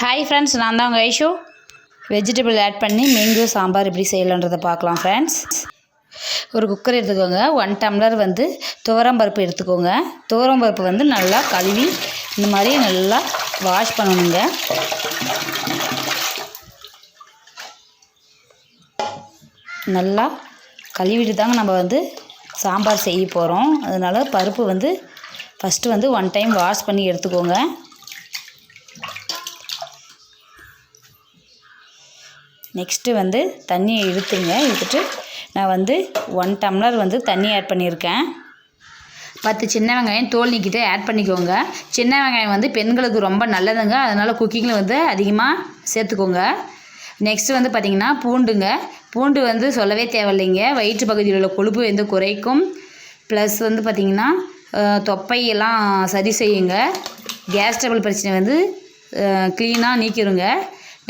Hi friends நான் தான் உங்கள் ஐஷோ. வெஜிடபிள் ஆட் பண்ணி மேங்கோ சாம்பார் எப்படி செய்யலான்றதை பார்க்கலாம் ஃப்ரெண்ட்ஸ் ஒரு குக்கர் எடுத்துக்கோங்க. ஒன் டம்ளர் வந்து துவரம்பருப்பு எடுத்துக்கோங்க. துவரம்பருப்பு வந்து நல்லா கழுவி இந்த மாதிரி நல்லா வாஷ் பண்ணணுங்க. நல்லா கழுவிட்டு தாங்க நம்ம வந்து சாம்பார் செய்ய போகிறோம் அதனால் பருப்பு வந்து ஃபஸ்ட்டு வந்து ஒன் டைம் வாஷ் பண்ணி எடுத்துக்கோங்க. நெக்ஸ்ட்டு வந்து தண்ணியை இழுத்துங்க இழுத்துட்டு நான் வந்து ஒன் டம்ளர் வந்து தண்ணி ஆட் பண்ணியிருக்கேன். பத்து சின்ன வெங்காயம் தோல் நீக்கிட்டு ஆட் பண்ணிக்கோங்க. சின்ன வெங்காயம் வந்து பெண்களுக்கு ரொம்ப நல்லதுங்க. அதனால் குக்கிங்கில் வந்து அதிகமாக சேர்த்துக்கோங்க. நெக்ஸ்ட்டு வந்து பார்த்திங்கன்னா பூண்டுங்க. பூண்டு வந்து சொல்லவே தேவையில்லைங்க. வயிற்று பகுதியில் உள்ள கொழுப்பு வந்து குறைக்கும். ப்ளஸ் வந்து பார்த்திங்கன்னா தொப்பையெல்லாம் சரி செய்யுங்க. கேஸ் ட்ரபிள் பிரச்சனை வந்து க்ளீனாக நீக்கிருங்க.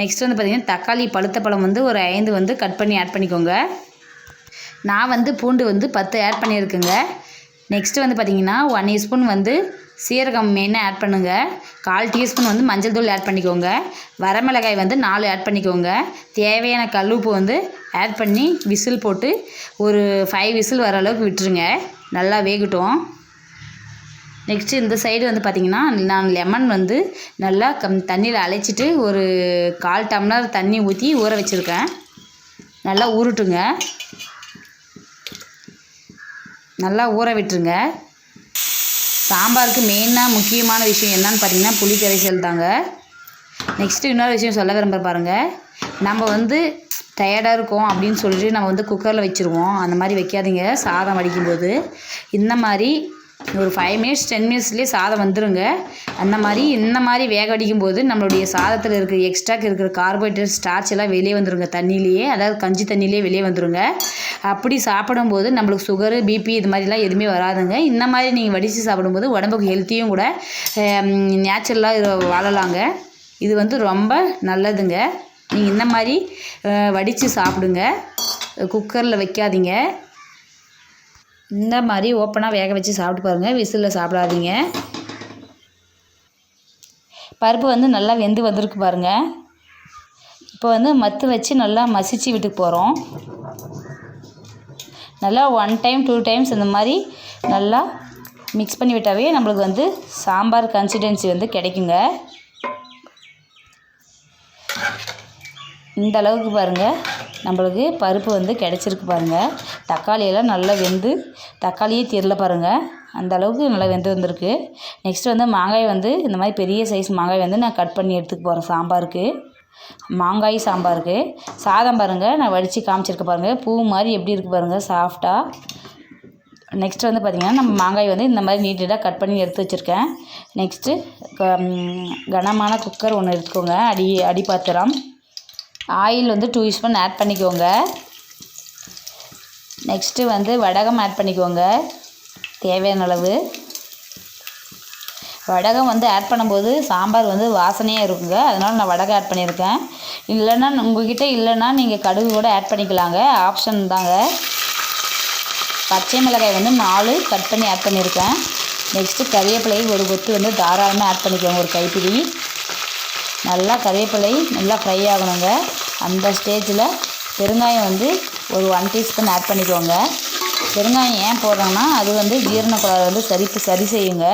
நெக்ஸ்ட் வந்து பார்த்திங்கன்னா தக்காளி பழுத்த பழம் வந்து ஒரு ஐந்து வந்து கட் பண்ணி ஆட் பண்ணிக்கோங்க. நான் வந்து பூண்டு வந்து பத்து ஆட் பண்ணியிருக்கேங்க. நெக்ஸ்ட்டு வந்து பார்த்திங்கன்னா ஒன் ஸ்பூன் வந்து சீரகம் மெயினாக ஆட் பண்ணுங்கள் கால் டீஸ்பூன் வந்து மஞ்சள் தூள் ஆட் பண்ணிக்கோங்க. வரமிளகாய் வந்து நாலு ஆட் பண்ணிக்கோங்க. தேவையான கல்லுப்பு வந்து ஆட் பண்ணி விசில் போட்டு ஒரு ஃபைவ் விசில் வர அளவுக்கு விட்டுருங்க. நல்லா வேகட்டும். நெக்ஸ்ட்டு இந்த சைடு வந்து பார்த்திங்கன்னா நான் லெமன் வந்து நல்லா கம் தண்ணியில் அழைச்சிட்டு ஒரு கால் டம்ளர் தண்ணி ஊற்றி ஊற வச்சுருக்கேன். நல்லா ஊறட்டுங்க. நல்லா ஊற விட்டுருங்க. சாம்பாருக்கு மெயினாக முக்கியமான விஷயம் என்னன்னு பார்த்தீங்கன்னா புளி கரைசல் தாங்க. நெக்ஸ்ட்டு இன்னொரு விஷயம் சொல்ல விரும்புகிற பாருங்கள் நம்ம வந்து டயர்டாக இருக்கோம் அப்படின்னு சொல்லிட்டு நம்ம வந்து குக்கரில் வச்சுருவோம். அந்த மாதிரி வைக்காதீங்க. சாதம் வடிக்கும்போது. இந்த மாதிரி ஒரு ஃபைவ் மினிட்ஸ் டென் மினிட்ஸ்லேயே சாதம் வந்துடுங்க அந்த மாதிரி இந்த மாதிரி வேக அடிக்கும் போது நம்மளுடைய சாதத்தில் இருக்கிற எக்ஸ்ட்ராக்கு இருக்கிற கார்போஹைட்ரேட் ஸ்டார்ச் எல்லாம் வெளியே வந்துடுங்க தண்ணியிலேயே அதாவது கஞ்சி தண்ணியிலே வெளியே வந்துடுங்க அப்படி சாப்பிடும்போது நம்மளுக்கு சுகரு பிபி இது மாதிரிலாம் எதுவுமே வராதுங்க. இந்த மாதிரி நீங்கள் வடித்து சாப்பிடும்போது உடம்புக்கு ஹெல்த்தியும் கூட நேச்சுரலாக வாழலாங்க. இது வந்து ரொம்ப நல்லதுங்க. நீங்கள் இந்த மாதிரி வடித்து சாப்பிடுங்க. குக்கரில் வைக்காதீங்க. இந்த மாதிரி ஓப்பனாக வேக வச்சு சாப்பிட்டு பாருங்கள் விசிலில் சாப்பிடாதீங்க. பருப்பு வந்து நல்லா வெந்து வந்திருக்கு பாருங்கள் இப்போ வந்து மத்து வச்சு நல்லா மசிச்சு விட்டு போகிறோம் நல்லா ஒன் டைம் டூ டைம்ஸ் இந்த மாதிரி நல்லா மிக்ஸ் பண்ணி விட்டாவே நம்மளுக்கு வந்து சாம்பார் கன்சிஸ்டன்சி வந்து கிடைக்குங்க. இந்த அளவுக்கு பாருங்கள் நம்மளுக்கு பருப்பு வந்து கிடச்சிருக்கு பாருங்கள் தக்காளியெல்லாம் நல்லா வெந்து தக்காளியே தெரியல பாருங்கள் அந்த அளவுக்கு நல்லா வெந்து வந்திருக்கு. நெக்ஸ்ட் வந்து மாங்காய் வந்து இந்த மாதிரி பெரிய சைஸ் மாங்காய் வந்து நான் கட் பண்ணி எடுத்துக்க போகிறேன் சாம்பாருக்கு. மாங்காய் சாம்பாருக்கு. சாதம் பாருங்கள் நான் வடித்து காமிச்சிருக்க பாருங்கள் பூ மாதிரி எப்படி இருக்குது பாருங்கள் சாஃப்டாக நெக்ஸ்ட் வந்து பார்த்திங்கன்னா நம்ம மாங்காய் வந்து இந்த மாதிரி நீட்டாக கட் பண்ணி எடுத்து வச்சுருக்கேன். நெக்ஸ்ட்டு கனமான குக்கர் ஒன்று எடுத்துக்கோங்க. அடி அடி பாத்திரம். ஆயில் வந்து டூ ஸ்பூன் ஆட் பண்ணிக்கோங்க. நெக்ஸ்ட்டு வந்து வடகம் ஆட் பண்ணிக்கோங்க. தேவையான அளவு. வடகம் வந்து ஆட் பண்ணும்போது சாம்பார் வந்து வாசனையாக இருக்குங்க. அதனால் நான் வடகம் ஆட் பண்ணியிருக்கேன். இல்லைன்னா உங்கள்கிட்ட இல்லைன்னா நீங்கள் கடுகு கூட ஆட் பண்ணிக்கலாங்க. ஆப்ஷன் தாங்க. பச்சை மிளகாய் வந்து நாலு கட் பண்ணி ஆட் பண்ணியிருக்கேன். நெக்ஸ்ட்டு கறிவேப்பிலை ஒரு கொத்து வந்து தாராளமாக ஆட் பண்ணிக்கோங்க. ஒரு கைப்பிடி. நல்லா கறிவேப்பிலை நல்லா ஃப்ரை ஆகணுங்க. அந்த ஸ்டேஜில் பெருங்காயம் வந்து ஒரு ஒன் டீஸ்பூன் ஆட் பண்ணிக்கோங்க. பெருங்காயம் ஏன் போடுறோன்னா அது வந்து ஜீரண குழாய் வந்து சரி சரி செய்யுங்க.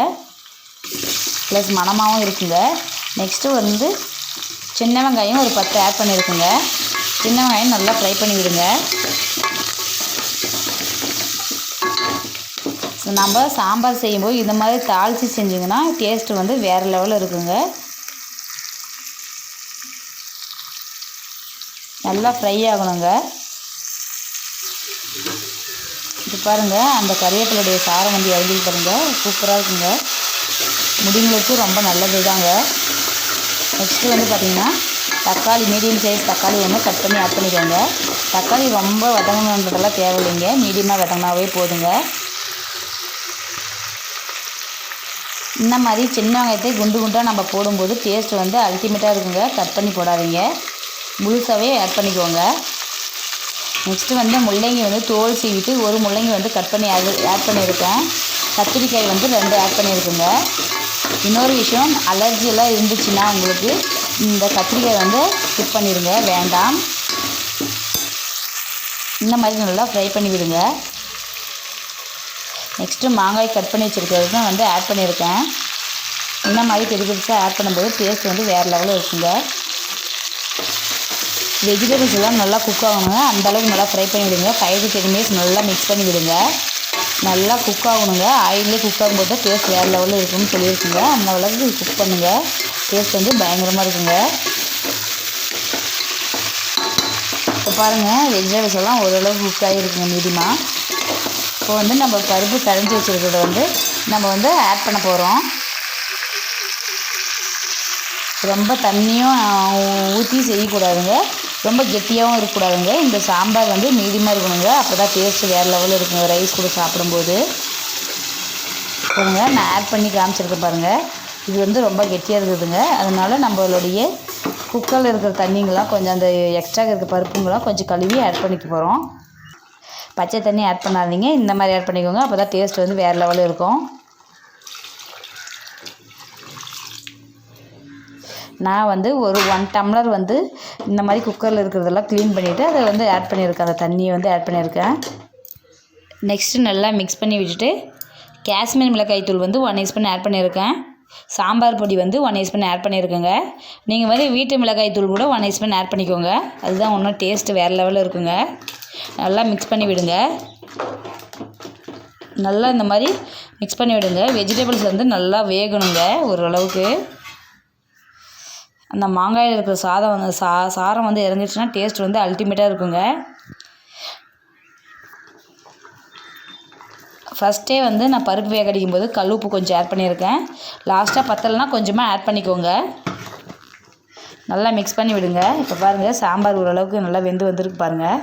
ப்ளஸ் மணமாகவும் இருக்குங்க. நெக்ஸ்ட்டு வந்து சின்ன வெங்காயம் ஒரு பத்து ஆட் பண்ணியிருக்குங்க சின்ன வெங்காயம் நல்லா ஃப்ரை பண்ணி விடுங்க நம்ம சாம்பார் செய்யும்போது இந்த மாதிரி தாளித்து செஞ்சிங்கன்னா டேஸ்ட்டு வந்து வேறு லெவலில் இருக்குங்க. நல்லா ஃப்ரை ஆகணுங்க. இது பாருங்கள் அந்த கறிவேப்பிலுடைய சாரம் வந்து எழுதி பாருங்கள் சூப்பராக இருக்குங்க. முடிங்களுக்கும் ரொம்ப நல்லது தாங்க. நெக்ஸ்ட்டு வந்து பார்த்திங்கன்னா தக்காளி மீடியம் சைஸ் தக்காளி ஒன்று கட் பண்ணி ஆட் பண்ணிக்கோங்க. தக்காளி ரொம்ப வதங்கணுன்றதெல்லாம் தேவையில்லைங்க. மீடியமாக வதங்கினாவே போதுங்க. இந்த மாதிரி சின்ன வெங்காயத்தை குண்டு குண்டாக நம்ம போடும்போது டேஸ்ட் வந்து அல்டிமேட்டாக இருக்குங்க. கட் பண்ணி போடாதீங்க. முழுசாகவே ஆட் பண்ணிக்கோங்க. நெக்ஸ்ட்டு வந்து முள்ளங்கி வந்து தோல் சீவிட்டு ஒரு முள்ளங்கி வந்து கட் பண்ணி அது ஆட் பண்ணியிருக்கேன். கத்திரிக்காய் வந்து ரெண்டு ஆட் பண்ணியிருக்குங்க. இன்னொரு விஷயம் அலர்ஜியெல்லாம் இருந்துச்சுன்னா உங்களுக்கு இந்த கத்திரிக்காய் வந்து ஸ்கிப் பண்ணிடுங்க வேண்டாம். இந்த மாதிரி நல்லா ஃப்ரை பண்ணி விடுங்க. நெக்ஸ்ட்டு மாங்காய் கட் பண்ணி வச்சுருக்கிறது வந்து ஆட் பண்ணியிருக்கேன். இந்த மாதிரி பெரிய பெருசாக ஆட் பண்ணும்போது டேஸ்ட் வந்து வேறு லெவலில் இருக்குங்க. வெஜிடபிள்ஸ் எல்லாம் நல்லா குக் ஆகணுங்க. அந்த அளவுக்கு நல்லா ஃப்ரை பண்ணி விடுங்க. ஃபைவ் டு டென் மினிட்ஸ் நல்லா மிக்ஸ் பண்ணி விடுங்க. நல்லா குக் ஆகணுங்க. ஆயிலே குக் ஆகும்போது தான் டேஸ்ட் வேறு லெவலில் இருக்கும்னு சொல்லியிருக்குங்க. அந்த அளவுக்கு குக் பண்ணுங்கள் டேஸ்ட் வந்து பயங்கரமாக இருக்குங்க. இப்போ பாருங்கள் வெஜிடபிள்ஸ் எல்லாம் ஓரளவுக்கு குக் ஆகிருக்குங்க மீடியமாக இப்போ வந்து நம்ம பருப்பு கரைஞ்சி வச்சுருக்கிறத வந்து நம்ம வந்து ஆட் பண்ண போகிறோம் ரொம்ப தண்ணியும் ஊற்றி செய்யக்கூடாதுங்க. ரொம்ப கெட்டியாகவும் இருக்கக்கூடாதுங்க. இந்த சாம்பார் வந்து மீடியமாக இருக்கணுங்க அப்போ தான் டேஸ்ட்டு வேறு லெவலில் இருக்குங்க. ரைஸ் கூட சாப்பிடும்போது. பாருங்க நான் ஆட் பண்ணி காமிச்சிருக்கேன் பாருங்கள் இது வந்து ரொம்ப கெட்டியாக இருக்குதுங்க. அதனால் நம்மளுடைய குக்கரில் இருக்கிற தண்ணிங்கெலாம் கொஞ்சம் அந்த எக்ஸ்ட்ரா இருக்கிற பருப்புங்களாம் கொஞ்சம் கழுவி ஆட் பண்ணிக்க போகிறோம் பச்சை தண்ணி ஆட் பண்ணாதீங்க. இந்த மாதிரி ஆட் பண்ணிக்கோங்க. அப்போ தான் டேஸ்ட் வந்து வேறு லெவலில் இருக்கும். நான் வந்து ஒரு ஒன் டம்ளர் வந்து இந்த மாதிரி குக்கரில் இருக்கிறதெல்லாம் க்ளீன் பண்ணிவிட்டு அதை வந்து ஆட் பண்ணியிருக்கேன். அந்த தண்ணியை வந்து ஆட் பண்ணியிருக்கேன். நெக்ஸ்ட்டு நல்லா மிக்ஸ் பண்ணி விட்டுட்டு காஷ்மீர் மிளகாய் தூள் வந்து ஒன் ஸ்பூன் ஆட் பண்ணியிருக்கேன். சாம்பார் பொடி வந்து ஒன் ஸ்பூன் ஆட் பண்ணியிருக்கேங்க. நீங்கள் வந்து வீட்டு மிளகாய் தூள் கூட ஒன் ஸ்பூன் ஆட் பண்ணிக்கோங்க. அதுதான் இன்னும் டேஸ்ட்டு வேறு லெவலில் இருக்குங்க. நல்லா மிக்ஸ் பண்ணி விடுங்க. நல்லா இந்த மாதிரி மிக்ஸ் பண்ணி விடுங்க. வெஜிடபிள்ஸ் வந்து நல்லா வேகணுங்க ஓரளவுக்கு. அந்த மாங்காயில் இருக்கிற சாதம் வந்து சா சாரம் வந்து இறங்கிடுச்சுன்னா டேஸ்ட் வந்து அல்டிமேட்டாக இருக்குங்க. ஃபஸ்ட்டே வந்து நான் பருப்பு வேக அடிக்கும் போது கல் உப்பு கொஞ்சம் ஆட் பண்ணியிருக்கேன். லாஸ்ட்டாக பத்தலைனா கொஞ்சமாக ஆட் பண்ணிக்கோங்க. நல்லா மிக்ஸ் பண்ணி விடுங்க. இப்போ பாருங்கள் சாம்பார் ஓரளவுக்கு நல்லா வெந்து வந்திருக்கு பாருங்கள்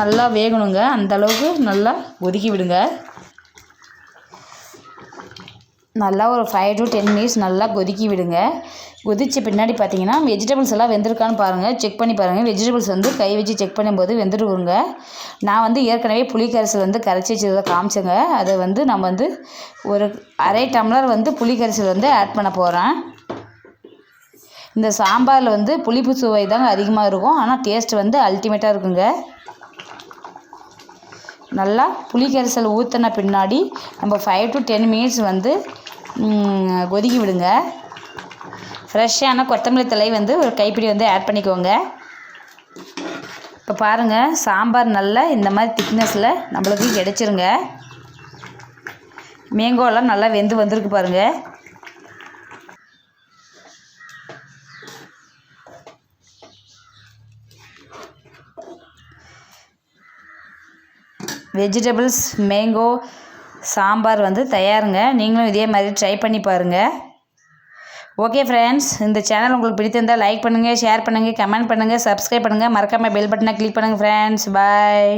நல்லா வேகணுங்க. அந்த அளவுக்கு நல்லா ஒதுக்கி விடுங்க. நல்லா ஒரு ஃபைவ் டு டென் மினிட்ஸ் நல்லா கொதிக்கி விடுங்க. கொதித்த பின்னாடி பார்த்தீங்கன்னா வெஜிடபிள்ஸ் எல்லாம் வெந்திருக்கான்னு பாருங்கள் செக் பண்ணி பாருங்கள் வெஜிடபிள்ஸ் வந்து கை வச்சு செக் பண்ணும்போது வெந்துருக்குங்க நான் வந்து ஏற்கனவே புளிக்கரிசல் வந்து கரைச்சி வச்சதை காமிச்சேங்க. அதை வந்து நம்ம வந்து ஒரு அரை டம்ளர் வந்து புளிக்கரைசல் வந்து ஆட் பண்ண போகிறேன் இந்த சாம்பாரில் வந்து புளிப்பு சுவை தாங்க அதிகமாக இருக்கும். ஆனால் டேஸ்ட் வந்து அல்டிமேட்டாக இருக்குங்க. நல்லா புளிக்கரிசல் ஊற்றின பின்னாடி நம்ம ஃபைவ் டு டென் மினிட்ஸ் வந்து கொதிக்க விடுங்க. ஃப்ரெஷ்ஷான கொத்தமல்லி தலை வந்து ஒரு கைப்பிடி வந்து ஆட் பண்ணிக்கோங்க. இப்போ பாருங்கள் சாம்பார் நல்லா இந்த மாதிரி திக்னஸில் நம்மளுக்கு கிடச்சிருங்க. மேங்கோலாம் நல்லா வெந்து வந்திருக்கு பாருங்கள் வெஜிடபிள்ஸ் மேங்கோ சாம்பார் வந்து தயாருங்க. நீங்களும் இதே மாதிரி ட்ரை பண்ணி பாருங்கள் ஓகே ஃப்ரெண்ட்ஸ் இந்த சேனல் உங்களுக்கு பிடித்திருந்தால் லைக் பண்ணுங்கள் ஷேர் பண்ணுங்கள் கமெண்ட் பண்ணுங்கள் சப்ஸ்கிரைப் பண்ணுங்கள் மறக்காமல் பெல் பட்டனை கிளிக் பண்ணுங்கள் ஃப்ரெண்ட்ஸ் பாய்